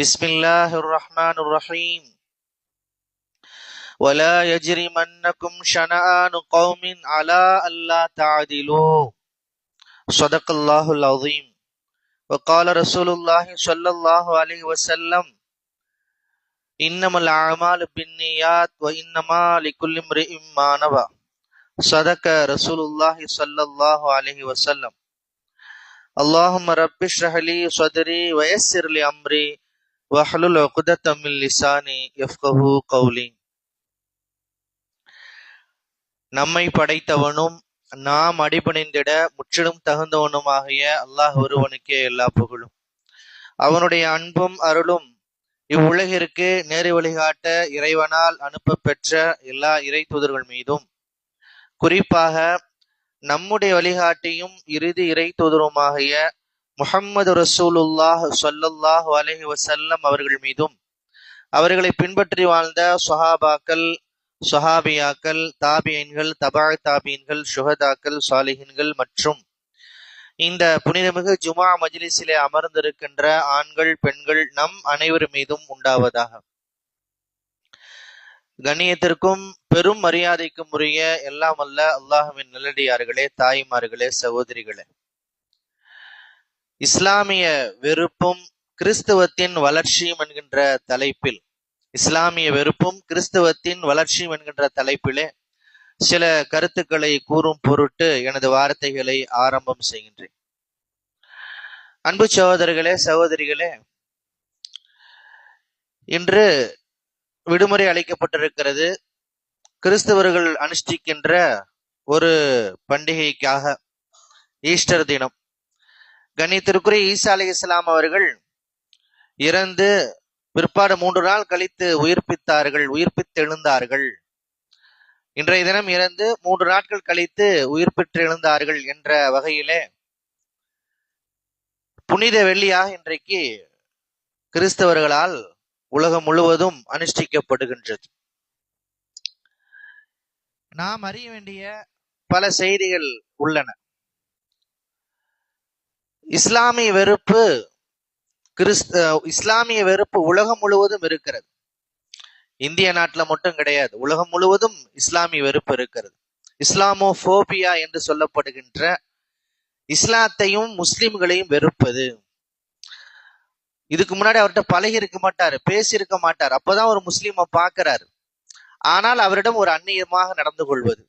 بسم الله الرحمن الرحيم ولا يجرمنكم شنآن قوم على ألا تعدلوا صدق الله العظيم وقال رسول الله صلى الله عليه وسلم إنما الأعمال بالنيات وإنما لكل امرئ ما نوى صدق رسول الله صلى الله عليه وسلم اللهم رب اشرح لي صدري ويسر لي أمري வஹலுல் தமிழ் லிசானி எஃப்கஹு கௌலி நம்மை படைத்தவனும் நாம் அடிபணிந்திட முற்றிலும் தகுந்தவனுமாகிய அல்லாஹ் ஒருவனுக்கே எல்லா புகழும். அவனுடைய அன்பும் அருளும் இவ்வுலகிற்கு நேரு வழிகாட்ட இறைவனால் அனுப்ப பெற்ற எல்லா இறை தூதர்கள் மீதும் குறிப்பாக நம்முடைய வழிகாட்டியும் இறுதி இறை தூதருமாகிய முஹம்மது ரசூலுல்லாஹ் சொல்லல்லாஹு அலஹி வசல்லம் அவர்கள் மீதும் அவர்களை பின்பற்றி வாழ்ந்த சொஹாபாக்கள் சொஹாபியாக்கள் தாபியன்கள் தபா தாபியன்கள் சுஹதாக்கள் சாலிஹின்கள் மற்றும் இந்த புனிதமிகு ஜுமா மஜ்லிஸிலே அமர்ந்திருக்கின்ற ஆண்கள் பெண்கள் நம் அனைவர் மீதும் உண்டாவதாக. கண்ணியத்திற்கும் பெரும் மரியாதைக்கும் உரிய எல்லாம் அல்ல அல்லாஹுவின் நல்லடியார்களே தாய்மார்களே சகோதரிகளே. இஸ்லாமிய வெறுப்பும் கிறிஸ்தவத்தின் வளர்ச்சியும் என்கின்ற தலைப்பில் இஸ்லாமிய வெறுப்பும் கிறிஸ்தவத்தின் வளர்ச்சியும் என்கின்ற தலைப்பிலே சில கருத்துக்களை கூறும் பொருட்டு எனது வார்த்தைகளை ஆரம்பம் செய்கின்றேன். அன்பு சகோதரர்களே சகோதரிகளே இன்று விடுமுறை அளிக்கப்பட்டிருக்கிறது. கிறிஸ்தவர்கள் அனுஷ்டிக்கின்ற ஒரு பண்டிகைக்காக ஈஸ்டர் தினம். கண்ணியத்திற்குரிய ஈசா அலி இஸ்லாம் அவர்கள் இறந்து பிற்பாடு மூன்று நாள் கழித்து உயிர்ப்பித்தார்கள் உயிர்ப்பித்து எழுந்தார்கள் இன்றைய தினம் இறந்து மூன்று நாட்கள் கழித்து உயிர் பெற்று எழுந்தார்கள் என்ற வகையிலே புனித வெள்ளியாக இன்றைக்கு கிறிஸ்தவர்களால் உலகம் முழுவதும் அனுஷ்டிக்கப்படுகின்றது. நாம் அறிய வேண்டிய பல செய்திகள் உள்ளன. இஸ்லாமிய வெறுப்பு கிறிஸ்த இஸ்லாமிய வெறுப்பு உலகம் முழுவதும் இருக்கிறது. இந்திய நாட்டில் மட்டும் கிடையாது. உலகம் முழுவதும் இஸ்லாமிய வெறுப்பு இருக்கிறது. இஸ்லாமோபோபியா என்று சொல்லப்படுகின்ற இஸ்லாத்தையும் முஸ்லிம்களையும் வெறுப்பது. இதுக்கு முன்னாடி அவர்கிட்ட பழகி இருக்க மாட்டாரு பேசியிருக்க மாட்டார். அப்பதான் ஒரு முஸ்லீமை பார்க்கிறாரு. ஆனால் அவரிடம் ஒரு அந்நியமாக நடந்து கொள்வது.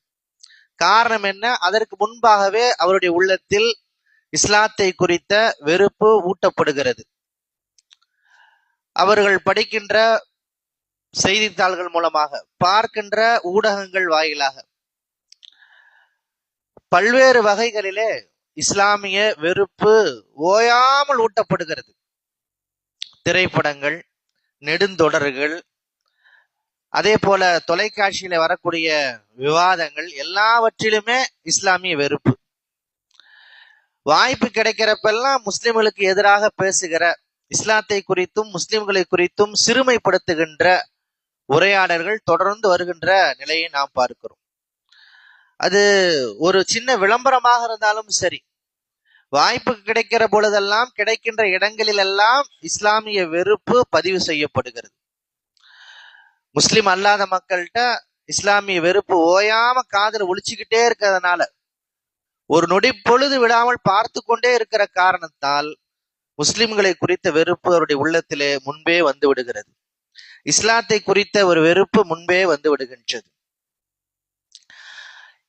காரணம் என்ன? அதற்கு முன்பாகவே அவருடைய உள்ளத்தில் இஸ்லாத்தை குறித்த வெறுப்பு ஊட்டப்படுகிறது. அவர்கள் படிக்கின்ற செய்தித்தாள்கள் மூலமாக பார்க்கின்ற ஊடகங்கள் வாயிலாக பல்வேறு வகைகளிலே இஸ்லாமிய வெறுப்பு ஓயாமல் ஊட்டப்படுகிறது. திரைப்படங்கள் நெடுந்தொடர்கள் அதே போல தொலைக்காட்சியில வரக்கூடிய விவாதங்கள் எல்லாவற்றிலுமே இஸ்லாமிய வெறுப்பு. வாய்ப்பு கிடைக்கிறப்பெல்லாம் முஸ்லிம்களுக்கு எதிராக பேசுகிற இஸ்லாத்தை குறித்தும் முஸ்லிம்களை குறித்தும் சிறுமைப்படுத்துகின்ற உரையாடல்கள் தொடர்ந்து வருகின்ற நிலையை நாம் பார்க்கிறோம். அது ஒரு சின்ன விளம்பரமாக இருந்தாலும் சரி வாய்ப்பு கிடைக்கிற பொழுதெல்லாம் கிடைக்கின்ற இடங்களில் எல்லாம் இஸ்லாமிய வெறுப்பு பதிவு செய்யப்படுகிறது. முஸ்லிம் அல்லாத மக்கள்கிட்ட இஸ்லாமிய வெறுப்பு ஓயாம காதல் ஒழிச்சுக்கிட்டே இருக்கிறதுனால ஒரு நொடி பொழுது விடாமல் பார்த்து கொண்டே இருக்கிற காரணத்தால் முஸ்லிம்களை குறித்த வெறுப்பு அவருடைய உள்ளத்திலே முன்பே வந்து விடுகிறது. இஸ்லாத்தை குறித்த ஒரு வெறுப்பு முன்பே வந்து விடுகின்றது.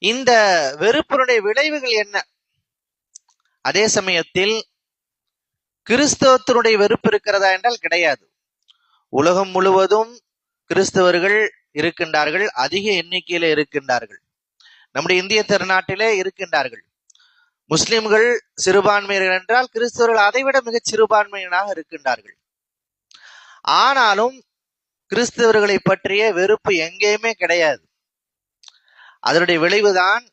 இந்த வெறுப்பினுடைய விளைவுகள் என்ன? அதே சமயத்தில் கிறிஸ்தவத்தினுடைய வெறுப்பு இருக்கிறதா என்றால் கிடையாது. உலகம் முழுவதும் கிறிஸ்தவர்கள் இருக்கின்றார்கள் அதிக எண்ணிக்கையில இருக்கின்றார்கள். நம்முடைய இந்திய திருநாட்டிலே இருக்கின்றார்கள். முஸ்லிம்கள் சிறுபான்மையினர் என்றால் கிறிஸ்தவர்கள் அதைவிட மிகச் சிறுபான்மையினராக இருக்கின்றார்கள். ஆனாலும் கிறிஸ்தவர்களை பற்றிய வெறுப்பு எங்கேயுமே கிடையாது. அதனுடைய விளைவுதான்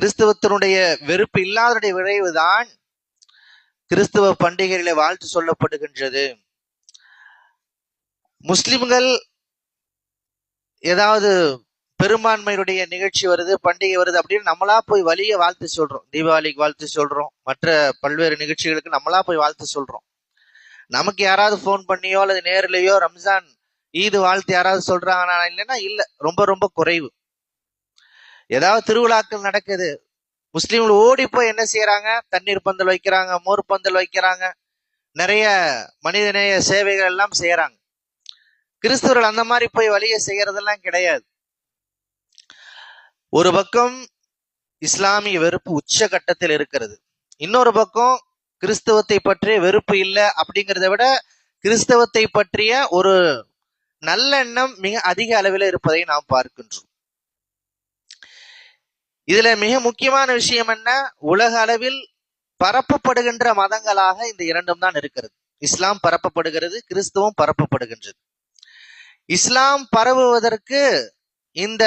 கிறிஸ்தவத்தினுடைய வெறுப்பு இல்லாதனுடைய விளைவுதான் கிறிஸ்தவ பண்டிகைகளை வாழ்த்து சொல்லப்படுகின்றது. முஸ்லிம்கள் ஏதாவது பெரும்பான்மையுடைய நிகழ்ச்சி வருது பண்டிகை வருது அப்படின்னு நம்மளா போய் வழிய வாழ்த்து சொல்றோம். தீபாவளிக்கு வாழ்த்து சொல்றோம். மற்ற பல்வேறு நிகழ்ச்சிகளுக்கு நம்மளா போய் வாழ்த்து சொல்றோம். நமக்கு யாராவது ஃபோன் பண்ணியோ அல்லது நேர்லயோ ரம்ஜான் ஈது வாழ்த்து யாராவது சொல்றாங்கன்னா இல்லைன்னா இல்ல ரொம்ப ரொம்ப குறைவு. ஏதாவது திருவிழாக்கள் நடக்குது. முஸ்லீம்கள் ஓடி போய் என்ன செய்யறாங்க? தண்ணீர் பந்தல் வைக்கிறாங்க மோர் பந்தல் வைக்கிறாங்க. நிறைய மனிதநேய சேவைகள் எல்லாம் செய்யறாங்க. கிறிஸ்தவர்கள் அந்த மாதிரி போய் வழியை செய்யறதெல்லாம் கிடையாது. ஒரு பக்கம் இஸ்லாமிய வெறுப்பு உச்ச கட்டத்தில் இருக்கிறது. இன்னொரு பக்கம் கிறிஸ்தவத்தை பற்றிய வெறுப்பு இல்லை அப்படிங்கிறத விட கிறிஸ்தவத்தை பற்றிய ஒரு நல்லெண்ணம் மிக அதிக அளவில் இருப்பதை நாம் பார்க்கின்றோம். இதுல மிக முக்கியமான விஷயம் என்ன? உலக அளவில் பரப்பப்படுகின்ற மதங்களாக இந்த இரண்டும் தான் இருக்கிறது. இஸ்லாம் பரப்பப்படுகிறது கிறிஸ்துவம் பரப்பப்படுகின்றது. இஸ்லாம் பரவுவதற்கு இந்த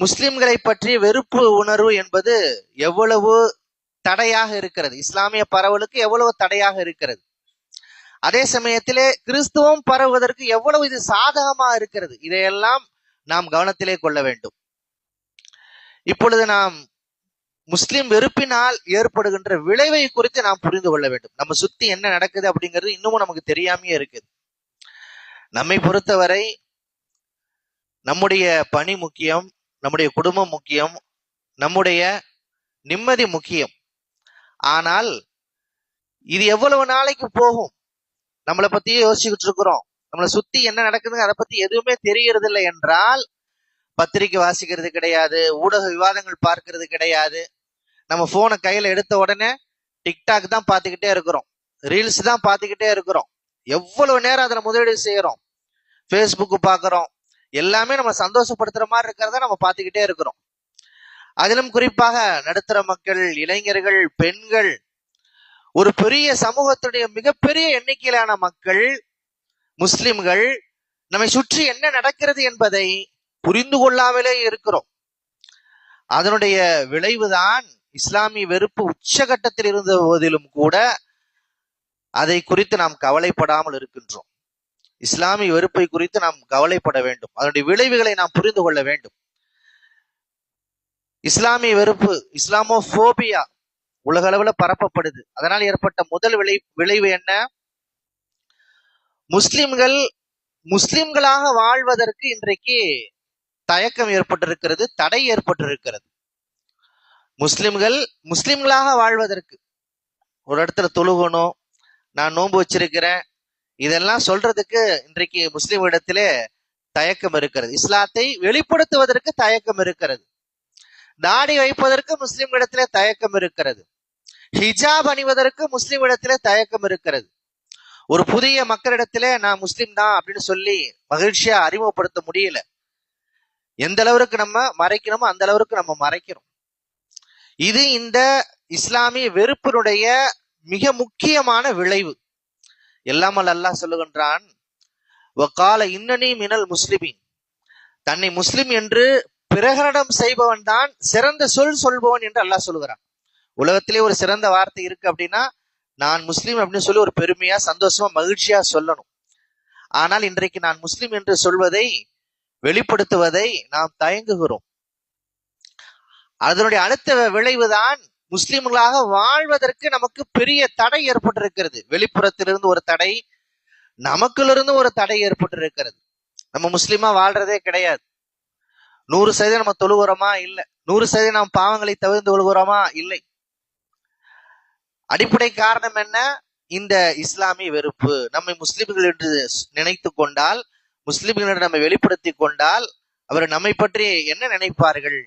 முஸ்லிம்களை பற்றி வெறுப்பு உணர்வு என்பது எவ்வளவு தடையாக இருக்கிறது. இஸ்லாமிய பரவலுக்கு எவ்வளவு தடையாக இருக்கிறது. அதே சமயத்திலே கிறிஸ்துவம் பரவுவதற்கு எவ்வளவு இது சாதகமா இருக்கிறது. இதையெல்லாம் நாம் கவனத்திலே கொள்ள வேண்டும். இப்பொழுது நாம் முஸ்லிம் வெறுப்பினால் ஏற்படுகின்ற விளைவை குறித்து நாம் புரிந்து கொள்ள வேண்டும். நம்ம சுத்தி என்ன நடக்குது அப்படிங்கிறது இன்னமும் நமக்கு தெரியாமையே இருக்குது. நம்மை பொறுத்தவரை நம்முடைய பணி முக்கியம் நம்முடைய குடும்பம் முக்கியம் நம்முடைய நிம்மதி முக்கியம். ஆனால் இது எவ்வளவு நாளைக்கு போகும்? நம்மளை பத்தியே யோசிச்சுக்கிட்டு இருக்கிறோம். நம்மளை சுத்தி என்ன நடக்குதுங்க அதை பத்தி எதுவுமே தெரியறது இல்லை என்றால் பத்திரிக்கை வாசிக்கிறது கிடையாது ஊடக விவாதங்கள் பார்க்கறது கிடையாது. நம்ம போனை கையில எடுத்த உடனே டிக்டாக் தான் பார்த்துக்கிட்டே இருக்கிறோம். ரீல்ஸ் தான் பார்த்துக்கிட்டே இருக்கிறோம். எவ்வளவு நேரம் அதில் முதலீடு செய்யறோம் ஃபேஸ்புக்கு பார்க்குறோம். எல்லாமே நம்ம சந்தோஷப்படுத்துற மாதிரி இருக்கிறத நம்ம பார்த்துக்கிட்டே இருக்கிறோம். அதிலும் குறிப்பாக நடுத்தர மக்கள் இளைஞர்கள் பெண்கள் ஒரு பெரிய சமூகத்துடைய மிகப்பெரிய எண்ணிக்கையிலான மக்கள் முஸ்லிம்கள் நம்மை சுற்றி என்ன நடக்கிறது என்பதை புரிந்து கொள்ளாமலே இருக்கிறோம். அதனுடைய விளைவுதான் இஸ்லாமிய வெறுப்பு உச்சகட்டத்தில் இருந்த போதிலும் கூட அதை குறித்து நாம் கவலைப்படாமல் இருக்கின்றோம். இஸ்லாமிய வெறுப்பை குறித்து நாம் கவலைப்பட வேண்டும். அதனுடைய விளைவுகளை நாம் புரிந்து கொள்ள வேண்டும். இஸ்லாமிய வெறுப்பு இஸ்லாமோபோபியா உலக அளவுல பரப்பப்படுது. அதனால் ஏற்பட்ட முதல் விளை விளைவு என்ன? முஸ்லிம்கள் முஸ்லிம்களாக வாழ்வதற்கு இன்றைக்கு தயக்கம் ஏற்பட்டிருக்கிறது தடை ஏற்பட்டிருக்கிறது. முஸ்லிம்கள் முஸ்லிம்களாக வாழ்வதற்கு. ஒரு இடத்துல தொழுகணும் நான் நோன்பு வச்சிருக்கிறேன் இதெல்லாம் சொல்றதுக்கு இன்றைக்கு முஸ்லிம் இடத்திலே தயக்கம் இருக்கிறது. இஸ்லாத்தை வெளிப்படுத்துவதற்கு தயக்கம் இருக்கிறது. தாடி வைப்பதற்கு முஸ்லிம் இடத்திலே தயக்கம் இருக்கிறது. ஹிஜாப் அணிவதற்கு முஸ்லிம் இடத்திலே தயக்கம் இருக்கிறது. ஒரு புதிய மக்களிடத்திலே நான் முஸ்லிம் தான் அப்படின்னு சொல்லி மகிழ்ச்சியா அறிமுகப்படுத்த முடியல. எந்த அளவுக்கு நம்ம மறைக்கணுமோ அந்த அளவுக்கு நம்ம மறைக்கிறோம். இது இந்த இஸ்லாமிய வெறுப்பினுடைய மிக முக்கியமான விளைவு. எல்லாமல் அல்லாஹ் சொல்லுகின்றான் வக்கால இன்னனி மினல் முஸ்லிமின். தன்னை முஸ்லிம் என்று பிரகரணம் செய்பவன் தான் சிறந்த சொல் சொல்பவன் என்று அல்லாஹ் சொல்லுகிறான். உலகத்திலே ஒரு சிறந்த வார்த்தை இருக்கு அப்படின்னா நான் முஸ்லீம் அப்படின்னு சொல்லி ஒரு பெருமையா சந்தோஷமா மகிழ்ச்சியா சொல்லணும். ஆனால் இன்றைக்கு நான் முஸ்லீம் என்று சொல்வதை வெளிப்படுத்துவதை நாம் தயங்குகிறோம். அதனுடைய அடுத்த விளைவுதான் முஸ்லிம்களாக வாழ்வதற்கு நமக்கு பெரிய தடை ஏற்பட்டிருக்கிறது. வெளிப்புறத்திலிருந்து ஒரு தடை நமக்குள்ளிருந்து ஒரு தடை ஏற்பட்டிருக்கிறது. நம்ம முஸ்லீமா வாழ்றதே கிடையாது. நூறு சதவீதம் நம்ம தொழுகிறோமா? இல்லை. நூறு சதவீதம் நாம் பாவங்களை தவிர்த்து கொள்கிறோமா இல்லை. அடிப்படை காரணம் என்ன? இந்த இஸ்லாமிய வெறுப்பு. நம்மை முஸ்லிம்கள் என்று நினைத்து கொண்டால் முஸ்லிம்களிடம் நம்மை வெளிப்படுத்தி கொண்டால் அவர் நம்மை பற்றி என்ன நினைப்பார்கள்?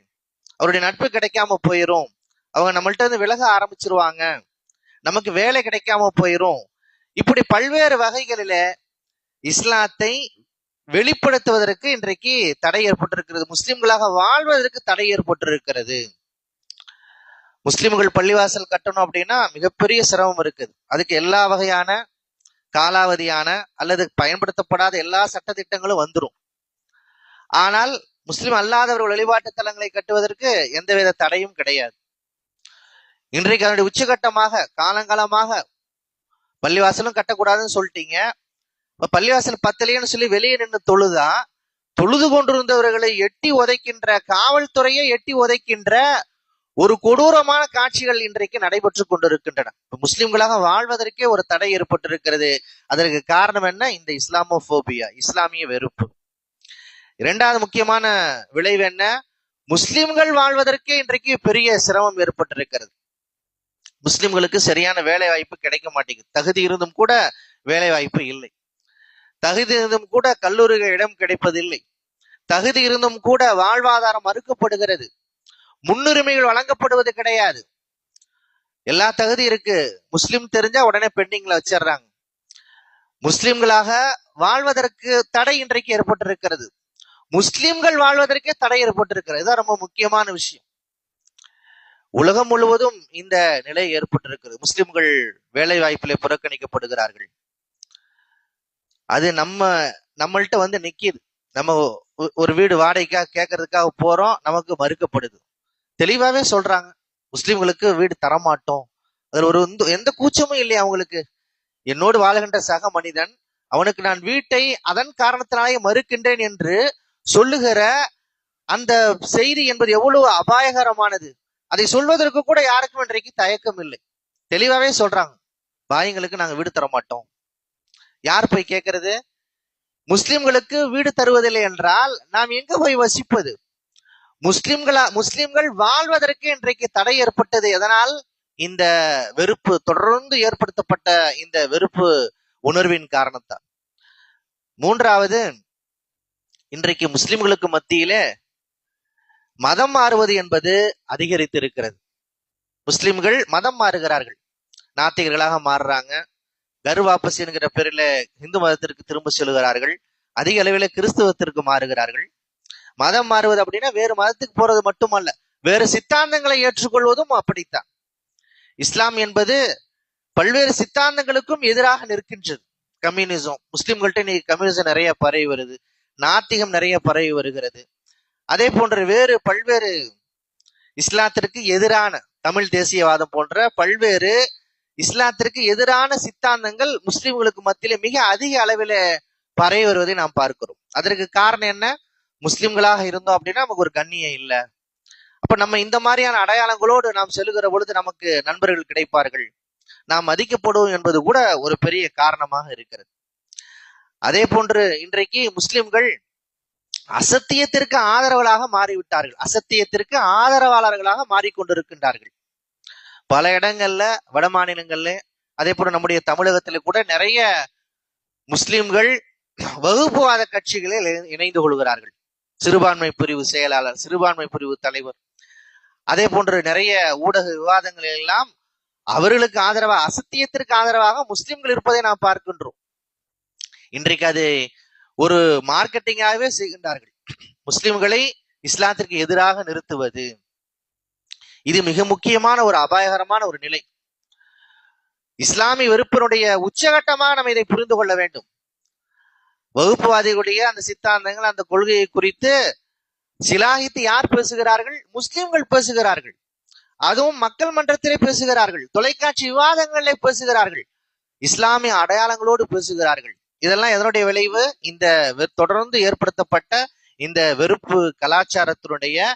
அவருடைய நட்பு கிடைக்காம போயிரும். அவங்க நம்மள்ட்ட இருந்து விலக ஆரம்பிச்சிருவாங்க. நமக்கு வேலை கிடைக்காம போயிரும். இப்படி பல்வேறு வகைகளில இஸ்லாத்தை வெளிப்படுத்துவதற்கு இன்றைக்கு தடை ஏற்பட்டிருக்கிறது. முஸ்லிம்களாக வாழ்வதற்கு தடை ஏற்பட்டிருக்கிறது. முஸ்லிம்கள் பள்ளிவாசல் கட்டணும் அப்படின்னா மிகப்பெரிய சிரமம் இருக்குது. அதுக்கு எல்லா வகையான காலாவதியான அல்லது பயன்படுத்தப்படாத எல்லா சட்டத்திட்டங்களும் வந்துரும். ஆனால் முஸ்லிம் அல்லாதவர்கள் வழிபாட்டு தலங்களை கட்டுவதற்கு எந்தவித தடையும் கிடையாது. இன்றைக்கு அதனுடைய உச்சகட்டமாக காலங்காலமாக பள்ளிவாசலும் கட்டக்கூடாதுன்னு சொல்லிட்டீங்க. இப்ப பள்ளிவாசல் பத்தலைன்னு சொல்லி வெளியே நின்று தொழுதா தொழுது கொண்டிருந்தவர்களை எட்டி உதைக்கின்ற காவல்துறையை எட்டி உதைக்கின்ற ஒரு கொடூரமான காட்சிகள் இன்றைக்கு நடைபெற்று கொண்டிருக்கின்றன. இப்ப முஸ்லிம்களாக வாழ்வதற்கே ஒரு தடை ஏற்பட்டிருக்கிறது. அதற்கு காரணம் என்ன? இந்த இஸ்லாமோபோபியா இஸ்லாமிய வெறுப்பு. இரண்டாவது முக்கியமான விளைவு என்ன? முஸ்லிம்கள் வாழ்வதற்கே இன்றைக்கு பெரிய சிரமம் ஏற்பட்டிருக்கிறது. முஸ்லிம்களுக்கு சரியான வேலை வாய்ப்பு கிடைக்க மாட்டேங்குது தகுதி இருந்தும் கூட வேலை வாய்ப்பு இல்லை. தகுதி இருந்தும் கூட கல்லூரிகள் இடம் கிடைப்பதில்லை. தகுதி இருந்தும் கூட வாழ்வாதாரம் மறுக்கப்படுகிறது முன்னுரிமைகள் வழங்கப்படுவது கிடையாது. எல்லா தகுதி இருக்கு. முஸ்லிம் தெரிஞ்சா உடனே பெண்டிங்ல வச்சிடுறாங்க முஸ்லிம்களாக வாழ்வதற்கு தடை இன்றைக்கு ஏற்பட்டிருக்கிறது. முஸ்லிம்கள் வாழ்வதற்கே தடை ஏற்பட்டிருக்கிறது. இதுதான் ரொம்ப முக்கியமான விஷயம். உலகம் முழுவதும் இந்த நிலை ஏற்பட்டிருக்கிறது. முஸ்லிம்கள் வேலை வாய்ப்பிலே புறக்கணிக்கப்படுகிறார்கள். அது நம்ம நம்மள்ட்ட வந்து நிக்கிது. நம்ம ஒரு வீடு வாடகைக்காக கேட்கறதுக்காக போறோம் நமக்கு மறுக்கப்படுது. தெளிவாவே சொல்றாங்க. முஸ்லிம்களுக்கு வீடு தரமாட்டோம். அதுல ஒரு எந்த- கூச்சமும் இல்லையா அவங்களுக்கு. என்னோடு வாழ்கின்ற சக மனிதன் அவனுக்கு நான் வீட்டை அதன் காரணத்தினாலே மறுக்கின்றேன் என்று சொல்லுகிற அந்த செய்தி என்பது எவ்வளவு அபாயகரமானது. அதை சொல்வதற்கு கூட யாருக்கும் இன்றைக்கு தயக்கம் இல்லை. தெளிவாவே சொல்றாங்க. பாயங்களுக்கு நாங்க வீடு தர மாட்டோம். யார் போய் கேட்கறது முஸ்லிம்களுக்கு வீடு தருவதில்லை என்றால் நாம் எங்க போய் வசிப்பது? முஸ்லிம்களா முஸ்லிம்கள் வாழ்வதற்கு இன்றைக்கு தடை ஏற்பட்டது எதனால்? இந்த வெறுப்பு தொடர்ந்து ஏற்படுத்தப்பட்ட இந்த வெறுப்பு உணர்வின் காரணத்தால். மூன்றாவது இன்றைக்கு முஸ்லிம்களுக்கு மத்தியிலே மதம் மாறுவது என்பது அதிகரித்து இருக்கிறது முஸ்லிம்கள் மதம் மாறுகிறார்கள். நாத்திகர்களாக மாறுறாங்க. கர்வாபஸ் என்கிற பேரில் இந்து மதத்திற்கு திரும்ப செல்கிறார்கள். அதிக அளவில் கிறிஸ்தவத்திற்கு மாறுகிறார்கள். மதம் மாறுவது அப்படின்னா வேறு மதத்துக்கு போறது மட்டுமல்ல வேறு சித்தாந்தங்களை ஏற்றுக்கொள்வதும் அப்படித்தான். இஸ்லாம் என்பது பல்வேறு சித்தாந்தங்களுக்கும் எதிராக நிற்கின்றது. கம்யூனிசம் முஸ்லிம்கள்ட்ட இன்னைக்கு கம்யூனிசம் நிறைய பரவி வருது. நாத்திகம் நிறைய பரவி வருகிறது. அதே போன்ற வேறு பல்வேறு இஸ்லாத்திற்கு எதிரான தமிழ் தேசியவாதம் போன்ற பல்வேறு இஸ்லாத்திற்கு எதிரான சித்தாந்தங்கள் முஸ்லிம்களுக்கு மத்தியில மிக அதிக அளவில் பரவி வருவதை நாம் பார்க்கிறோம். அதற்கு காரணம் என்ன? முஸ்லிம்களாக இருந்தோம் அப்படின்னா நமக்கு ஒரு கண்ணியம் இல்லை. அப்ப நம்ம இந்த மாதிரியான அடையாளங்களோடு நாம் செல்கிற பொழுது நமக்கு நண்பர்கள் கிடைப்பார்கள். நாம் மதிக்கப்படுவோம் என்பது கூட ஒரு பெரிய காரணமாக இருக்கிறது. அதே போன்று இன்றைக்கு முஸ்லிம்கள் அசத்தியத்திற்கு ஆதரவாளாக மாறிவிட்டார்கள். அசத்தியத்திற்கு ஆதரவாளர்களாக மாறிக்கொண்டிருக்கின்றார்கள். பல இடங்கள்ல வட மாநிலங்கள்ல அதே போல நம்முடைய தமிழகத்துல கூட நிறைய முஸ்லிம்கள் வகுப்புவாத கட்சிகளில் இணை- இணைந்து கொள்கிறார்கள். சிறுபான்மை பிரிவு செயலாளர் சிறுபான்மை பிரிவு தலைவர். அதே போன்று நிறைய ஊடக விவாதங்கள் எல்லாம் அவர்களுக்கு ஆதரவாக அசத்தியத்திற்கு ஆதரவாக முஸ்லிம்கள் இருப்பதை நாம் பார்க்கின்றோம். இன்றைக்கு அது ஒரு மார்க்கெட்டிங்காகவே செய்கின்றார்கள். முஸ்லிம்களை இஸ்லாத்திற்கு எதிராக நிறுத்துவது. இது மிக முக்கியமான ஒரு அபாயகரமான ஒரு நிலை. இஸ்லாமிய வெறுப்பினுடைய உச்சகட்டமாக நம்ம இதை புரிந்து கொள்ள வேண்டும். வகுப்புவாதிகளுடைய அந்த சித்தாந்தங்கள் அந்த கொள்கையை குறித்து சிலாகித்து யார் பேசுகிறார்கள்? முஸ்லிம்கள் பேசுகிறார்கள். அதுவும் மக்கள் மன்றத்திலே பேசுகிறார்கள். தொலைக்காட்சி விவாதங்களிலே பேசுகிறார்கள். இஸ்லாமிய அடையாளங்களோடு பேசுகிறார்கள். இதெல்லாம் எதனுடைய விளைவு? இந்த வெ- தொடர்ந்து ஏற்படுத்தப்பட்ட இந்த வெறுப்பு கலாச்சாரத்தினுடைய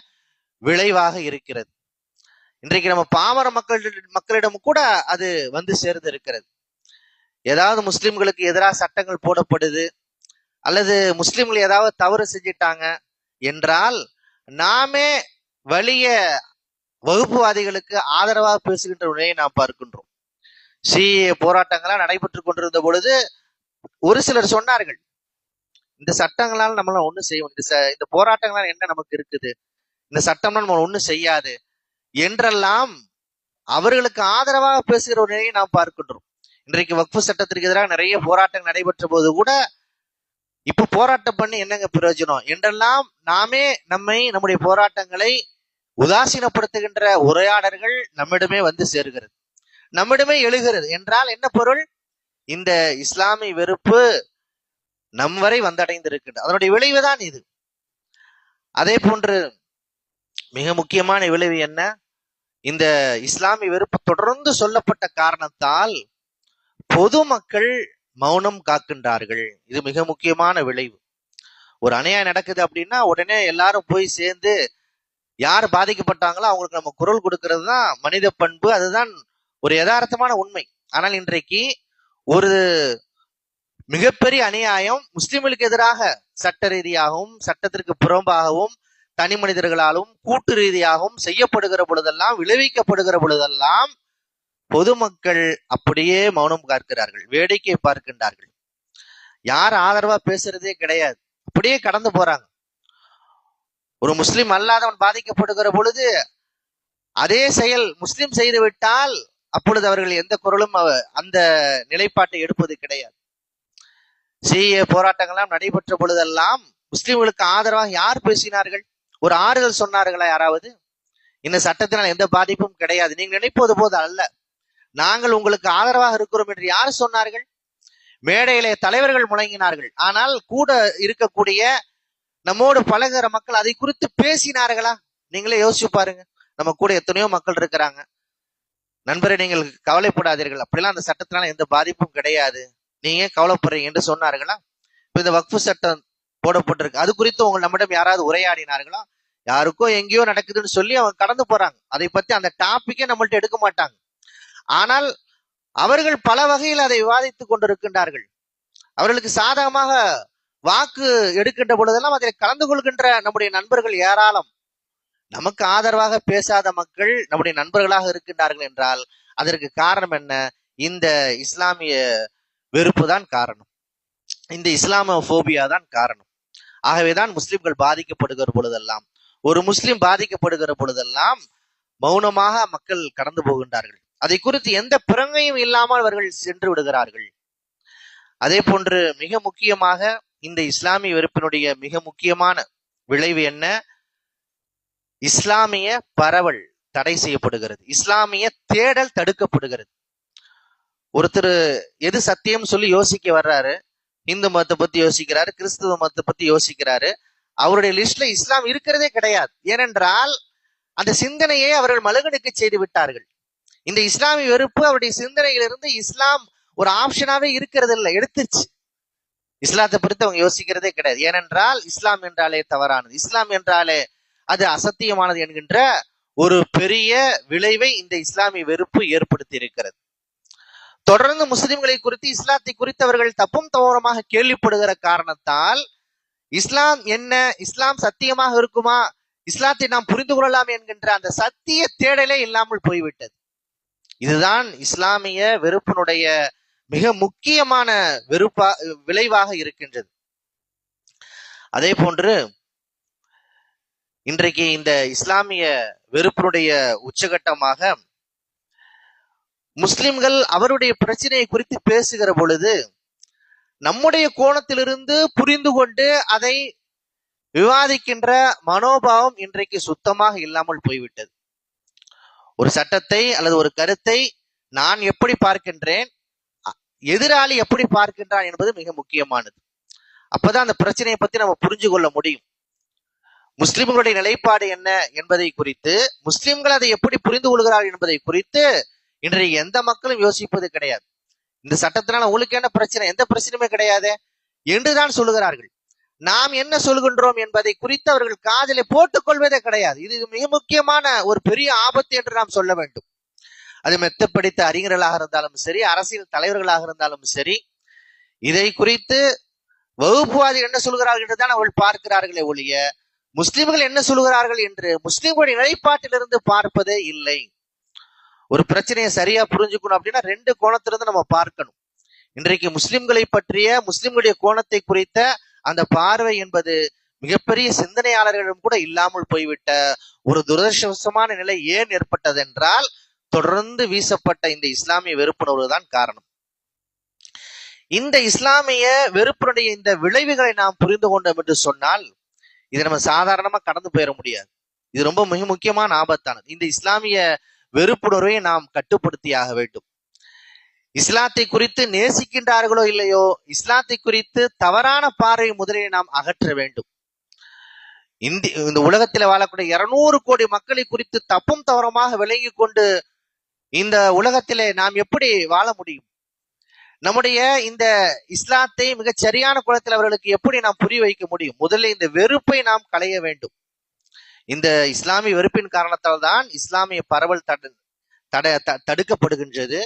விளைவாக இருக்கிறது. இன்றைக்கு நம்ம பாமர மக்கள் மக்களிடம் கூட அது வந்து சேர்ந்து இருக்கிறது ஏதாவது முஸ்லிம்களுக்கு எதிராக சட்டங்கள் போடப்படுது அல்லது முஸ்லிம்கள் ஏதாவது தவறு செஞ்சிட்டாங்க என்றால் நாமே வலிய வகுப்புவாதிகளுக்கு ஆதரவாக பேசுகின்ற நிலையை நாம் பார்க்கின்றோம். சி போராட்டங்கள்லாம் நடைபெற்று கொண்டிருந்த பொழுது ஒரு சிலர் சொன்னார்கள் இந்த சட்டங்களால் நம்மள ஒண்ணும் செய்ய இந்த இந்த போராட்டங்களால் என்ன நமக்கு இருக்குது? இந்த சட்டம்லாம் நம்ம ஒண்ணும் செய்யாது. என்றெல்லாம் அவர்களுக்கு ஆதரவாக பேசுகிற ஒரு நிலையை நாம் பார்க்கின்றோம். இன்றைக்கு வக்ஃபு சட்டத்திற்கு எதிராக நிறைய போராட்டங்கள் நடைபெற்ற போது கூட இப்ப போராட்டம் பண்ணி என்னங்க பிரயோஜனம்? என்றெல்லாம் நாமே நம்மை நம்முடைய போராட்டங்களை உதாசீனப்படுத்துகின்ற உரையாடல்கள் நம்மிடமே வந்து சேருகிறது. நம்மிடமே எழுகிறது. என்றால் என்ன பொருள்? இந்த இஸ்லாமிய வெறுப்பு நம் வரை வந்தடைந்திருக்கின்றது. அதனுடைய விளைவுதான் இது. அதே போன்று மிக முக்கியமான விளைவு என்ன? இந்த இஸ்லாமிய வெறுப்பு தொடர்ந்து சொல்லப்பட்ட காரணத்தால் பொதுமக்கள் மௌனம் காக்கின்றார்கள். இது மிக முக்கியமான விளைவு. ஒரு அநியாயம் நடக்குது அப்படின்னா உடனே எல்லாரும் போய் சேர்ந்து யார் பாதிக்கப்பட்டாங்களோ அவங்களுக்கு நம்ம குரல் கொடுக்கறது தான் மனித பண்பு. அதுதான் ஒரு யதார்த்தமான உண்மை. ஆனால் இன்றைக்கு ஒரு மிகப்பெரிய அநியாயம். முஸ்லிம்களுக்கு எதிராக சட்ட ரீதியாகவும் சட்டத்திற்கு புறம்பாகவும் தனி மனிதர்களாலும் கூட்டு ரீதியாகவும் செய்யப்படுகிற பொழுதெல்லாம் விளைவிக்கப்படுகிற பொழுதெல்லாம் பொதுமக்கள் அப்படியே மௌனம் காக்கிறார்கள் வேடிக்கை பார்க்கின்றார்கள். யார் ஆதரவா பேசுறதே கிடையாது. அப்படியே கடந்து போறாங்க. ஒரு முஸ்லிம் அல்லாதவன் பாதிக்கப்படுகிற பொழுது அதே செயல் முஸ்லிம் செய்து விட்டால் அப்பொழுது அவர்கள் எந்த குரலும் அவ- அந்த நிலைப்பாட்டை எடுப்பது கிடையாது. சிஏ போராட்டங்கள்லாம் நடைபெற்ற பொழுதெல்லாம் முஸ்லிம்களுக்கு ஆதரவாக யார் பேசினார்கள்? ஒரு ஆறுதல் சொன்னார்களா யாராவது? இந்த சட்டத்தினால் எந்த பாதிப்பும் கிடையாது. நீங்க நினைப்பது போது அல்ல. நாங்கள் உங்களுக்கு ஆதரவாக இருக்கிறோம் என்று யார் சொன்னார்கள்? மேடையிலே தலைவர்கள் முழங்கினார்கள். ஆனால் கூட இருக்கக்கூடிய நம்மோடு பழகிற மக்கள் அதை குறித்து பேசினார்களா? நீங்களே யோசிச்சு பாருங்க. நம்ம கூட எத்தனையோ மக்கள் இருக்கிறாங்க. நண்பரை நீங்கள் கவலைப்படாதீர்கள். அப்படிலாம் அந்த சட்டத்தினால எந்த பாதிப்பும் கிடையாது. நீங்க கவலைப்படுறீங்க என்று சொன்னார்களா? இப்ப இந்த வக்ஃபு சட்டம் போடப்பட்டிருக்கு. அது குறித்து உங்கள் நம்மிடம் யாராவது உரையாடினார்களா? யாருக்கோ எங்கேயோ நடக்குதுன்னு சொல்லி அவங்க கடந்து போறாங்க. அதை பத்தி அந்த டாபிக்கே நம்மள்ட்ட எடுக்க மாட்டாங்க. ஆனால் அவர்கள் பல வகையில் அதை விவாதித்துக் கொண்டிருக்கின்றார்கள். அவர்களுக்கு சாதகமாக வாக்கு எடுக்கின்ற பொழுதெல்லாம் அதில் கலந்து கொள்கின்ற நம்முடைய நண்பர்கள் ஏராளம். நமக்கு ஆதரவாக பேசாத மக்கள் நம்முடைய நண்பர்களாக இருக்கின்றார்கள் என்றால் அதற்கு காரணம் என்ன? இந்த இஸ்லாமிய வெறுப்பு தான் காரணம். இந்த இஸ்லாம போபியா தான் காரணம். ஆகவேதான் முஸ்லிம்கள் பாதிக்கப்படுகிற பொழுதெல்லாம் ஒரு முஸ்லிம் பாதிக்கப்படுகிற பொழுதெல்லாம் மௌனமாக மக்கள் கடந்து போகின்றார்கள். அதை குறித்து எந்த பிறங்கையும் இல்லாமல் அவர்கள் சென்று விடுகிறார்கள். அதே போன்று மிக முக்கியமாக இந்த இஸ்லாமிய வெறுப்பினுடைய மிக முக்கியமான விளைவு என்ன? இஸ்லாமிய பரவல் தடை செய்யப்படுகிறது. இஸ்லாமிய தேடல் தடுக்கப்படுகிறது. ஒருத்தர் எது சத்தியம் சொல்லி யோசிக்க வர்றாரு. இந்து மதத்தை பத்தி யோசிக்கிறாரு கிறிஸ்துவ மதத்தை பத்தி யோசிக்கிறாரு. அவருடைய லிஸ்ட்ல இஸ்லாம் இருக்கிறதே கிடையாது. ஏனென்றால் அந்த சிந்தனையை அவர்கள் மழுகடுக்க செய்து விட்டார்கள். இந்த இஸ்லாமிய வெறுப்பு அவருடைய சிந்தனையிலிருந்து இஸ்லாம் ஒரு ஆப்ஷனாவே இருக்கிறது இல்லை எடுத்துச்சு இஸ்லாத்தை பொறுத்து அவங்க யோசிக்கிறதே கிடையாது. ஏனென்றால் இஸ்லாம் என்றாலே தவறானது. இஸ்லாம் என்றாலே அது அசத்தியமானது என்கின்ற ஒரு பெரிய விளைவை இந்த இஸ்லாமிய வெறுப்பு ஏற்படுத்தி இருக்கிறது தொடர்ந்து முஸ்லிம்களை குறித்து இஸ்லாத்தை குறித்து அவர்கள் தப்பும் தவறமாக கேள்விப்படுகிற காரணத்தால் இஸ்லாம் என்ன இஸ்லாம் சத்தியமாக இருக்குமா இஸ்லாத்தை நாம் புரிந்து கொள்ளலாம் என்கின்ற அந்த சத்திய தேடலே இல்லாமல் போய்விட்டது. இதுதான் இஸ்லாமிய வெறுப்பினுடைய மிக முக்கியமான வெறுப்பா விளைவாக இருக்கின்றது. அதே போன்று இன்றைக்கு இந்த இஸ்லாமிய வெறுப்பினுடைய உச்சகட்டமாக முஸ்லிம்கள் அவருடைய பிரச்சனையை குறித்து பேசுகிற பொழுது நம்முடைய கோணத்திலிருந்து புரிந்து கொண்டு அதை விவாதிக்கின்ற மனோபாவம் இன்றைக்கு சுத்தமாக இல்லாமல் போய்விட்டது. ஒரு சட்டத்தை அல்லது ஒரு கருத்தை நான் எப்படி பார்க்கின்றேன் எதிராளி எப்படி பார்க்கின்றான் என்பது மிக முக்கியமானது. அப்பதான் அந்த பிரச்சனையை பத்தி நம்ம புரிஞ்சு கொள்ள முடியும். முஸ்லிம்களுடைய நிலைப்பாடு என்ன என்பதை குறித்து முஸ்லிம்கள் அதை எப்படி புரிந்து கொள்கிறார்கள் என்பதை குறித்து இன்றைக்கு எந்த மக்களும் யோசிப்பது கிடையாது. இந்த சட்டத்தினால உங்களுக்கு என்ன பிரச்சனை? எந்த பிரச்சனையுமே கிடையாது என்றுதான் சொல்லுகிறார்கள். நாம் என்ன சொல்கின்றோம் என்பதை குறித்து அவர்கள் காதலை போட்டுக் கொள்வதே கிடையாது. இது மிக முக்கியமான ஒரு பெரிய ஆபத்து என்று நாம் சொல்ல வேண்டும். அது மெத்த படித்த அறிஞர்களாக இருந்தாலும் சரி அரசியல் தலைவர்களாக இருந்தாலும் சரி இதை குறித்து வகுப்புவாதிகள் என்ன சொல்கிறார்கள் என்றுதான் அவர்கள் பார்க்கிறார்களே ஒழிய முஸ்லிம்கள் என்ன சொல்கிறார்கள் என்று முஸ்லிம்களுடைய நிலைப்பாட்டிலிருந்து பார்ப்பதே இல்லை. ஒரு பிரச்சனையை சரியா புரிஞ்சுக்கணும் அப்படின்னா ரெண்டு கோணத்திலிருந்து நம்ம பார்க்கணும். இன்றைக்கு முஸ்லிம்களை பற்றிய முஸ்லிம்களுடைய கோணத்தை குறித்த அந்த பார்வை என்பது மிகப்பெரிய சிந்தனையாளர்களிடம் கூட இல்லாமல் போய்விட்ட ஒரு துரதிருஷ்டவசமான நிலை ஏன் ஏற்பட்டது என்றால் தொடர்ந்து வீசப்பட்ட இந்த இஸ்லாமிய வெறுப்புணர்வு தான் காரணம். இந்த இஸ்லாமிய வெறுப்பினுடைய இந்த விளைவுகளை நாம் புரிந்து கொண்டோம் என்று சொன்னால் இதை நம்ம சாதாரணமா கடந்து போயிட முடியாது. இது ரொம்ப மிக முக்கியமான ஆபத்தானது. இந்த இஸ்லாமிய வெறுப்புணர்வை நாம் கட்டுப்படுத்தியாக வேண்டும். இஸ்லாத்தை குறித்து நேசிக்கின்றார்களோ இல்லையோ இஸ்லாத்தை குறித்து தவறான பார்வை முதலில் நாம் அகற்ற வேண்டும். இந்தி இந்த உலகத்தில் வாழக்கூடிய இருநூறு கோடி மக்களை குறித்து தப்பும் தவறமாக விளங்கி கொண்டு இந்த உலகத்திலே நாம் எப்படி வாழ முடியும்? நம்முடைய இந்த இஸ்லாத்தை மிகச் சரியான குலத்தில் அவர்களுக்கு எப்படி நாம் புரிய வைக்க முடியும்? முதல்ல இந்த வெறுப்பை நாம் களைய வேண்டும். இந்த இஸ்லாமிய வெறுப்பின் காரணத்தால் தான் இஸ்லாமிய பரவல் தடு தட த- தடுக்கப்படுகின்றது.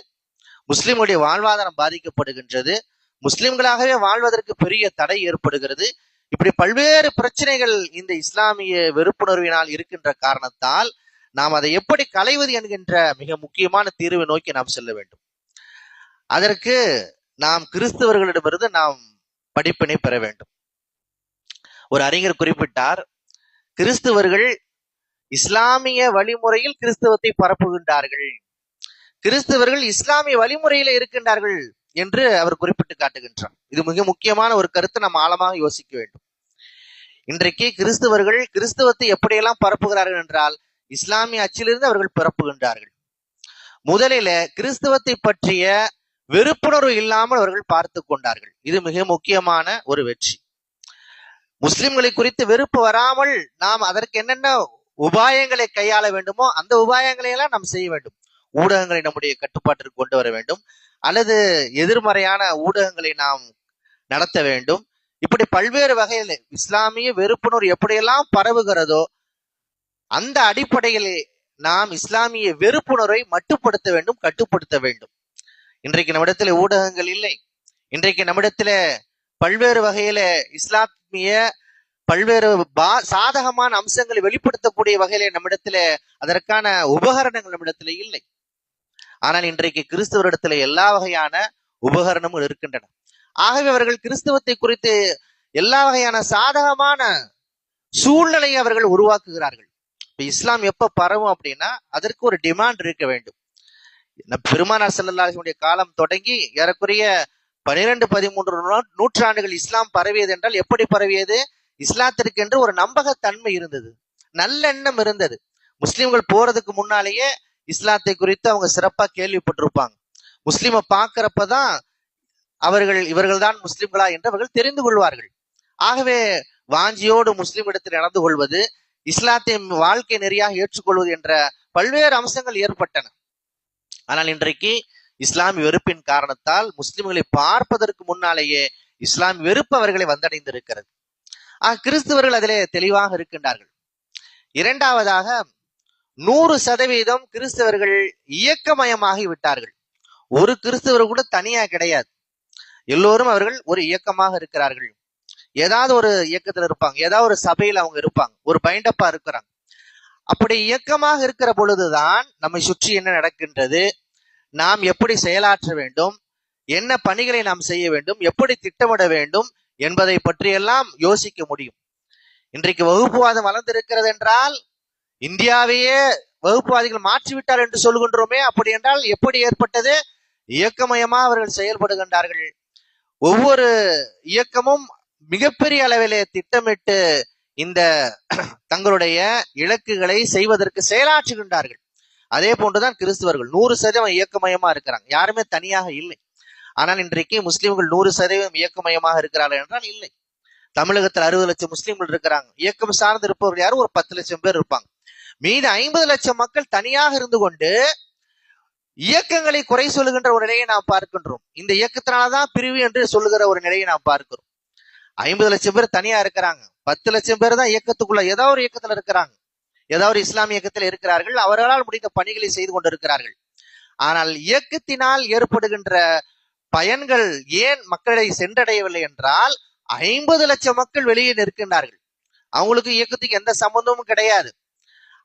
முஸ்லிமுடைய வாழ்வாதாரம் பாதிக்கப்படுகின்றது. முஸ்லிம்களாகவே வாழ்வதற்கு பெரிய தடை ஏற்படுகிறது. இப்படி பல்வேறு பிரச்சனைகள் இந்த இஸ்லாமிய வெறுப்புணர்வினால் இருக்கின்ற காரணத்தால் நாம் அதை எப்படி களைவது என்கின்ற மிக முக்கியமான தீர்வை நோக்கி நாம் செல்ல வேண்டும். அதற்கு நாம் கிறிஸ்தவர்களிடமிருந்து நாம் படிப்பினை பெற வேண்டும். ஒரு அறிஞர் குறிப்பிட்டார் கிறிஸ்தவர்கள் இஸ்லாமிய வழிமுறையில் கிறிஸ்தவத்தை பரப்புகின்றார்கள். கிறிஸ்தவர்கள் இஸ்லாமிய வழிமுறையில இருக்கின்றார்கள் என்று அவர் குறிப்பிட்டு காட்டுகின்றார். இது மிக முக்கியமான ஒரு கருத்தை நாம் ஆழமாக யோசிக்க வேண்டும். இன்றைக்கு கிறிஸ்தவர்கள் கிறிஸ்தவத்தை எப்படியெல்லாம் பரப்புகிறார்கள் என்றால் இஸ்லாமிய அச்சிலிருந்து அவர்கள் பரப்புகின்றார்கள் முதலில கிறிஸ்தவத்தை பற்றிய வெறுப்புணர்வு இல்லாமல் அவர்கள் பார்த்து கொண்டார்கள். இது மிக முக்கியமான ஒரு வெற்றி. முஸ்லிம்களை குறித்து வெறுப்பு வராமல் நாம் அதற்கு என்னென்ன உபாயங்களை கையாள வேண்டுமோ அந்த உபாயங்களை எல்லாம் நாம் செய்ய வேண்டும். ஊடகங்களை நம்முடைய கட்டுப்பாட்டிற்கு கொண்டு வர வேண்டும். அல்லது எதிர்மறையான ஊடகங்களை நாம் நடத்த வேண்டும். இப்படி பல்வேறு வகையில் இஸ்லாமிய வெறுப்புணர்வு எப்படியெல்லாம் பரவுகிறதோ அந்த அடிப்படையில் நாம் இஸ்லாமிய வெறுப்புணர்வை மட்டுப்படுத்த வேண்டும் கட்டுப்படுத்த வேண்டும். இன்றைக்கு நம்மிடத்தில் ஊடகங்கள் இல்லை. இன்றைக்கு நம்மிடத்தில் பல்வேறு வகையில இஸ்லாமிய பல்வேறு பா சாதகமான அம்சங்களை வெளிப்படுத்தக்கூடிய வகையில நம்மிடத்துல அதற்கான உபகரணங்கள் நம்மிடத்துல இல்லை. ஆனால் இன்றைக்கு கிறிஸ்தவரிடத்துல எல்லா வகையான உபகரணமும் இருக்கின்றன. ஆகவே அவர்கள் கிறிஸ்தவத்தை குறித்து எல்லா வகையான சாதகமான சூழ்நிலையை அவர்கள் உருவாக்குகிறார்கள். இப்ப இஸ்லாம் எப்ப பரவும் அப்படின்னா அதற்கு ஒரு டிமாண்ட் இருக்க வேண்டும். பெருமானார் செல்லல்லாசனுடைய காலம் தொடங்கி ஏறக்குறைய பனிரெண்டு பதிமூன்று நூற்றாண்டுகள் இஸ்லாம் பரவியது என்றால் எப்படி பரவியது? இஸ்லாத்திற்கென்று ஒரு நம்பகத்தன்மை இருந்தது. நல்லெண்ணம் இருந்தது. முஸ்லிம்கள் போறதுக்கு முன்னாலேயே இஸ்லாத்தை குறித்து அவங்க சிறப்பா கேள்விப்பட்டிருப்பாங்க. முஸ்லிமை பார்க்கிறப்பதான் அவர்கள் இவர்கள் தான் முஸ்லிம்களா என்று அவர்கள் தெரிந்து கொள்வார்கள். ஆகவே வாஞ்சியோடு முஸ்லிம் இடத்தில் நடந்து கொள்வது இஸ்லாத்தை வாழ்க்கை நெறியாக ஏற்றுக்கொள்வது என்ற பல்வேறு அம்சங்கள் ஏற்பட்டன. ஆனால் இன்றைக்கு இஸ்லாமிய வெறுப்பின் காரணத்தால் முஸ்லிம்களை பார்ப்பதற்கு முன்னாலேயே இஸ்லாம் வெறுப்பு அவர்களை வந்தடைந்திருக்கிறது. ஆக கிறிஸ்துவர்கள் அதிலே தெளிவாக இருக்கின்றார்கள். இரண்டாவதாக நூறு சதவீதம் கிறிஸ்தவர்கள் இயக்கமயமாகி விட்டார்கள். ஒரு கிறிஸ்தவர் கூட தனியா கிடையாது. எல்லோரும் அவர்கள் ஒரு இயக்கமாக இருக்கிறார்கள். ஏதாவது ஒரு இயக்கத்துல இருப்பாங்க. ஏதாவது ஒரு சபையில அவங்க இருப்பாங்க. ஒரு பைண்டப்பா இருக்கிறாங்க. அப்படி இயக்கமாக இருக்கிற பொழுதுதான் நம்மை சுற்றி என்ன நடக்கின்றது? நாம் எப்படி செயலாற்ற வேண்டும்? என்ன பணிகளை நாம் செய்ய வேண்டும்? எப்படி திட்டமிட வேண்டும்? என்பதை பற்றியெல்லாம் யோசிக்க முடியும். இன்றைக்கு வகுப்புவாதம் வளர்ந்திருக்கிறது என்றால் இந்தியாவையே வகுப்புவாதிகள் மாற்றிவிட்டார் என்று சொல்கின்றோமே அப்படி என்றால் எப்படி ஏற்பட்டது? இயக்கமயமா அவர்கள் செயல்படுகின்றார்கள். ஒவ்வொரு இயக்கமும் மிகப்பெரிய அளவிலே திட்டமிட்டு இந்த தங்களுடைய இலக்குகளை செய்வதற்கு செயலாற்றுகின்றார்கள். அதே போன்றுதான் கிறிஸ்துவர்கள். நூறு சதவீதம் இயக்கமயமா இருக்கிறாங்க. யாருமே தனியாக இல்லை. ஆனால் இன்றைக்கு முஸ்லிம்கள் நூறு சதவீதம் இயக்கமயமாக இருக்கிறார்கள் என்றால் இல்லை. தமிழகத்தில் அறுபது லட்சம் முஸ்லிம்கள் இருக்கிறாங்க. இயக்கம் சார்ந்து இருப்பவர்கள் யாரும் ஒரு பத்து லட்சம் பேர் இருப்பாங்க. மீது ஐம்பது லட்சம் மக்கள் தனியாக இருந்து கொண்டு இயக்கங்களை குறை சொல்லுகின்ற ஒரு நிலையை நாம் பார்க்கின்றோம். இந்த இயக்கத்தினாலதான் பிரிவு என்று சொல்லுகிற ஒரு நிலையை நாம் பார்க்கிறோம். ஐம்பது லட்சம் பேர் தனியா இருக்கிறாங்க. பத்து லட்சம் பேர் தான் இயக்கத்துக்குள்ள ஏதோ ஒரு இயக்கத்துல இருக்கிறாங்க. ஏதாவது ஒரு இஸ்லாமிய இயக்கத்தில் இருக்கிறார்கள் அவர்களால் முடிந்த பணிகளை செய்து கொண்டிருக்கிறார்கள். ஆனால் இயக்கத்தினால் ஏற்படுகின்ற பயன்கள் ஏன் மக்களை சென்றடையவில்லை என்றால் ஐம்பது லட்சம் மக்கள் வெளியே நிற்கின்றார்கள். அவங்களுக்கு இயக்கத்துக்கு எந்த சம்பந்தமும் கிடையாது.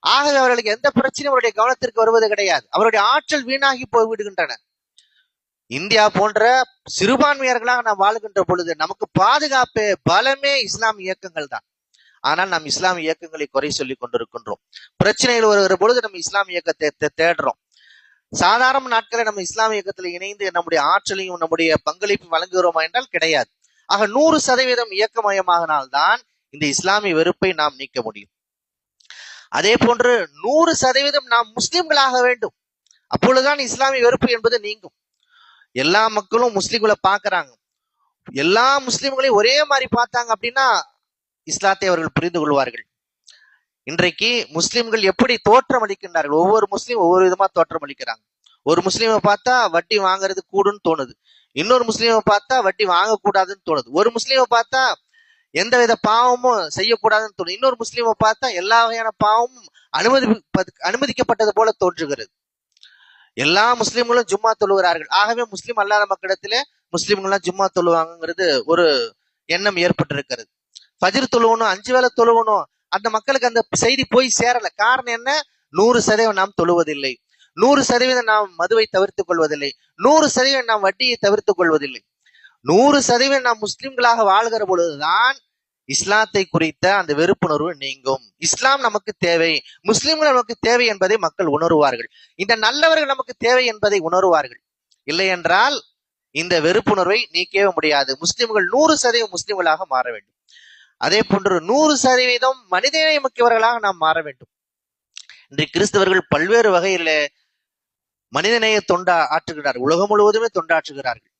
ஆகவே அவர்களுக்கு எந்த பிரச்சனையும் அவருடைய கவனத்திற்கு வருவது கிடையாது. அவருடைய ஆற்றல் வீணாகி போய்விடுகின்றன இந்தியா போன்ற சிறுபான்மையர்களாக நாம் வாழ்கின்ற பொழுது நமக்கு பாதுகாப்பு பலமே இஸ்லாம் இயக்கங்கள் தான். ஆனால் நாம் இஸ்லாமிய இயக்கங்களை குறை சொல்லி கொண்டிருக்கின்றோம். பிரச்சனைகள் வருகிற பொழுது நம்ம இஸ்லாமிய இயக்கத்தை தேடுறோம். சாதாரண நாட்களில் நம்ம இஸ்லாமிய இயக்கத்தில் இணைந்து நம்முடைய ஆற்றலையும் நம்முடைய பங்களிப்பு வழங்குகிறோமா என்றால் கிடையாது. ஆக நூறு சதவீதம் இயக்கமயமாகனால்தான் இந்த இஸ்லாமிய வெறுப்பை நாம் நீக்க முடியும். அதே போன்று நூறு சதவீதம் நாம் முஸ்லிம்களாக வேண்டும். அப்பொழுதுதான் இஸ்லாமிய வெறுப்பு என்பது நீங்கும். எல்லா மக்களும் முஸ்லிம்களை பார்க்கறாங்க. எல்லா முஸ்லிம்களையும் ஒரே மாதிரி பார்த்தாங்க அப்படின்னா இஸ்லாத்தை அவர்கள் புரிந்து கொள்வார்கள். இன்றைக்கு முஸ்லிம்கள் எப்படி தோற்றம் அளிக்கின்றார்கள்? ஒவ்வொரு முஸ்லீம் ஒவ்வொரு விதமா தோற்றம் அளிக்கிறாங்க. ஒரு முஸ்லீமை பார்த்தா வட்டி வாங்குறது கூடுன்னு தோணுது. இன்னொரு முஸ்லீமை பார்த்தா வட்டி வாங்கக்கூடாதுன்னு தோணுது. ஒரு முஸ்லீமை பார்த்தா எந்த வித பாவமும் செய்யக்கூடாதுன்னு தோணுது. இன்னொரு முஸ்லீமை பார்த்தா எல்லா வகையான பாவமும் அனுமதி அனுமதிக்கப்பட்டது போல தோன்றுகிறது. எல்லா முஸ்லிம்களும் ஜும்மா தொழுகிறார்கள். ஆகவே முஸ்லிம் அல்லாத மக்களிடத்திலே முஸ்லீம்கள்லாம் ஜும்மா தொழுவாங்கிறது ஒரு எண்ணம் ஏற்பட்டிருக்கிறது. பஜிர் தொழுவணும் அஞ்சு வேளை தொழுவணும். அந்த மக்களுக்கு அந்த செய்தி போய் சேரல. காரணம் என்ன? நூறு சதவீதம் நாம் தொழுவதில்லை. நூறு சதவீதம் நாம் மதுவை தவிர்த்துக் கொள்வதில்லை. நூறு சதவீதம் நாம் வட்டியை தவிர்த்துக் கொள்வதில்லை. நூறு சதவீதம் நாம் முஸ்லிம்களாக வாழ்கிற பொழுதுதான் இஸ்லாத்தை குறித்த அந்த வெறுப்புணர்வு நீங்கும். இஸ்லாம் நமக்கு தேவை. முஸ்லிம்கள் நமக்கு தேவை என்பதை மக்கள் உணருவார்கள். இந்த நல்லவர்கள் நமக்கு தேவை என்பதை உணருவார்கள். இல்லை என்றால் இந்த வெறுப்புணர்வை நீக்கவே முடியாது. முஸ்லிம்கள் நூறு சதவீதம் முஸ்லிம்களாக மாற வேண்டும். அதே போன்று நூறு சதவீதம் மனிதநேயமிக்கவர்களாக நாம் மாற வேண்டும். இன்று கிறிஸ்தவர்கள் பல்வேறு வகையில மனிதநேய தொண்டா ஆற்றுகிறார்கள் உலகம் முழுவதுமே தொண்டாற்றுகிறார்கள்.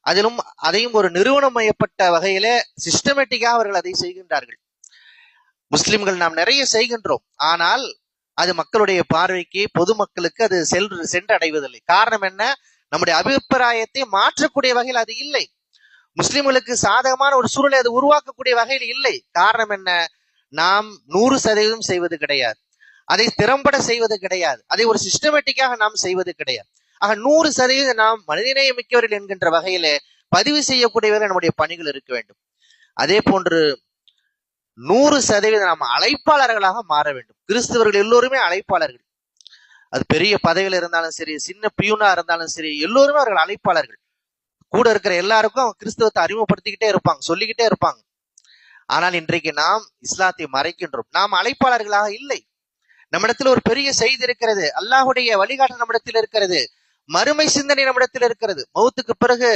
அதிலும் அதையும் ஒரு நிறுவனம் மையப்பட்ட வகையில சிஸ்டமேட்டிக்காக அவர்கள் அதை செய்கின்றார்கள். முஸ்லிம்கள் நாம் நிறைய செய்கின்றோம். ஆனால் அது மக்களுடைய பார்வைக்கு பொதுமக்களுக்கு அது சென்று சென்றடைவதில்லை. காரணம் என்ன? நம்முடைய அபிப்பிராயத்தை மாற்றக்கூடிய வகையில் அது இல்லை. முஸ்லிம்களுக்கு சாதகமான ஒரு சூழலை அது உருவாக்கக்கூடிய வகையில் இல்லை. காரணம் என்ன? நாம் நூறு சதவீதம் செய்வது கிடையாது. அதை திறம்பட செய்வது கிடையாது. அதை ஒரு சிஸ்டமேட்டிக்காக நாம் செய்வது கிடையாது. ஆக நூறு சதவீதம் நாம் மனிதநேய மிக்கவர்கள் என்கின்ற வகையில பதிவு செய்யக்கூடியவர்கள் நம்முடைய பணிகள் இருக்க வேண்டும். அதே போன்று நூறு சதவீதம் நாம் அழைப்பாளர்களாக மாற வேண்டும். கிறிஸ்தவர்கள் எல்லோருமே அழைப்பாளர்கள். அது பெரிய பதவியில் இருந்தாலும் சரி சின்ன பியூனா இருந்தாலும் சரி எல்லோருமே அவர்கள் அழைப்பாளர்கள். கூட இருக்கிற எல்லாருக்கும் கிறிஸ்தவத்தை அறிமுகப்படுத்திக்கிட்டே இருப்பாங்க சொல்லிக்கிட்டே இருப்பாங்க. ஆனால் இன்றைக்கு நாம் இஸ்லாத்தை மறைக்கின்றோம். நாம் அழைப்பாளர்களாக இல்லை. நம்மிடத்தில் ஒரு பெரிய செய்தி இருக்கிறது. அல்லாஹுடைய வழிகாட்டு நம்மிடத்தில் இருக்கிறது. மறுமை சிந்தனை நம்மிடத்தில் இருக்கிறது. மௌத்துக்கு பிறகு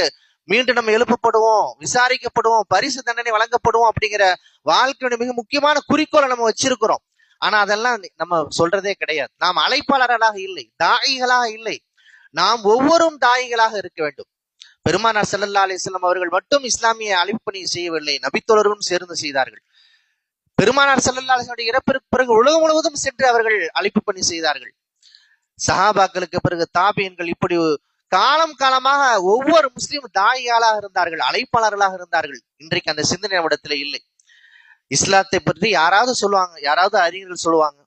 மீண்டும் நம்ம எழுப்பப்படுவோம் விசாரிக்கப்படுவோம் பரிசு தண்டனை வழங்கப்படுவோம் அப்படிங்கிற வாழ்க்கையோட மிக முக்கியமான குறிக்கோளை நம்ம வச்சிருக்கிறோம். ஆனா அதெல்லாம் நம்ம சொல்றதே கிடையாது. நாம் அழைப்பாளர்களாக இல்லை தாயிகளாக இல்லை. நாம் ஒவ்வொரும் தாயிகளாக இருக்க வேண்டும். பெருமானார் சல்லல்லா அலிஸ்லாம் அவர்கள் மட்டும் இஸ்லாமிய அழைப்பு செய்யவில்லை நபித்தோழர்களும் சேர்ந்து செய்தார்கள். பெருமானார் சல்லல்லா அலைஹி இறப்பிற்கு பிறகு உலகம் முழுவதும் சென்று அவர்கள் அழைப்பு பணி செய்தார்கள். சஹாபாக்களுக்கு பிறகு தாபியன்கள் இப்படி காலம் காலமாக ஒவ்வொரு முஸ்லீம் தாயிகளாக இருந்தார்கள் அழைப்பாளர்களாக இருந்தார்கள். இன்றைக்கு அந்த சிந்தனை நம்மிடத்துல இல்லை. இஸ்லாத்தை பற்றி யாராவது சொல்லுவாங்க யாராவது அறிஞர்கள் சொல்லுவாங்க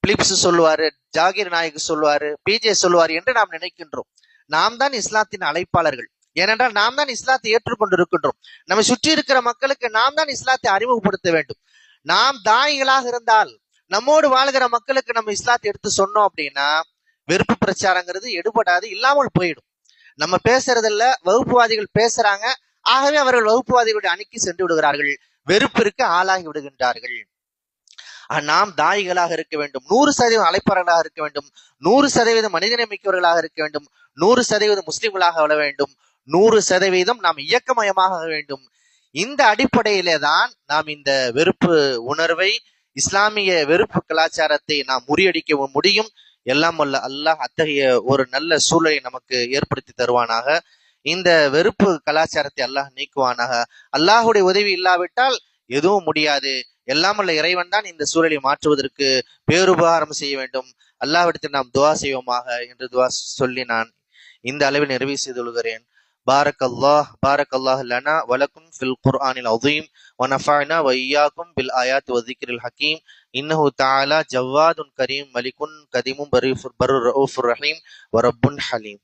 பிலிப்ஸ் சொல்லுவாரு ஜாகிர் நாயக் சொல்லுவாரு பிஜே சொல்லுவார் என்று நாம் நினைக்கின்றோம். நாம் தான் இஸ்லாத்தின் அழைப்பாளர்கள். ஏனென்றால் நாம் தான் இஸ்லாத்தை ஏற்றுக்கொண்டு இருக்கின்றோம் நம்ம சுற்றி இருக்கிற மக்களுக்கு நாம் தான் இஸ்லாத்தை அறிமுகப்படுத்த வேண்டும். நாம் தாயிகளாக இருந்தால் நம்மோடு வாழ்கிற மக்களுக்கு நம்ம இஸ்லாத்தை எடுத்து சொன்னோம் அப்படின்னா வெறுப்பு பிரச்சாரங்கிறது எடுபடாது இல்லாமல் போயிடும். நம்ம பேசுறதில்ல வகுப்புவாதிகள் பேசுறாங்க ஆகவே அவர்கள் வகுப்புவாதிகளுடைய அணிக்கு சென்று விடுகிறார்கள் வெறுப்பிற்கு ஆளாகி விடுகின்றார்கள். நாம் தாயிகளாக இருக்க வேண்டும். நூறு சதவீதம் அழைப்பாளர்களாக இருக்க வேண்டும். நூறு சதவீதம் மனிதநேமிக்கவர்களாக இருக்க வேண்டும். நூறு சதவீதம் முஸ்லிம்களாக வாழ வேண்டும். நூறு சதவீதம் நாம் இயக்கமயமாக வேண்டும். இந்த அடிப்படையிலே தான் நாம் இந்த வெறுப்பு உணர்வை இஸ்லாமிய வெறுப்பு கலாச்சாரத்தை நாம் முறியடிக்க முடியும். எல்லாம் வல்ல அல்லாஹ் அத்தகைய ஒரு நல்ல சூழலை நமக்கு ஏற்படுத்தி தருவானாக. இந்த வெறுப்பு கலாச்சாரத்தை அல்லாஹ் நீக்குவானாக. அல்லாஹுடைய உதவி இல்லாவிட்டால் எதுவும் முடியாது. எல்லாம் அல்ல இறைவன் தான் இந்த சூழலை மாற்றுவதற்கு பேருபகாரம் செய்ய வேண்டும். அல்லாஹ்விடத்தில் நாம் துவா செய்வோமாக என்று துவா சொல்லி நான் இந்த அளவில் நிறைவு செய்து கொள்கிறேன் بارك الله بارك الله لنا ولكم في القرآن العظيم ونفعنا وإياكم بالآيات والذكر الحكيم. إنه تعالى جواد كريم ملك كريم بر رؤوف رحيم ورب حليم.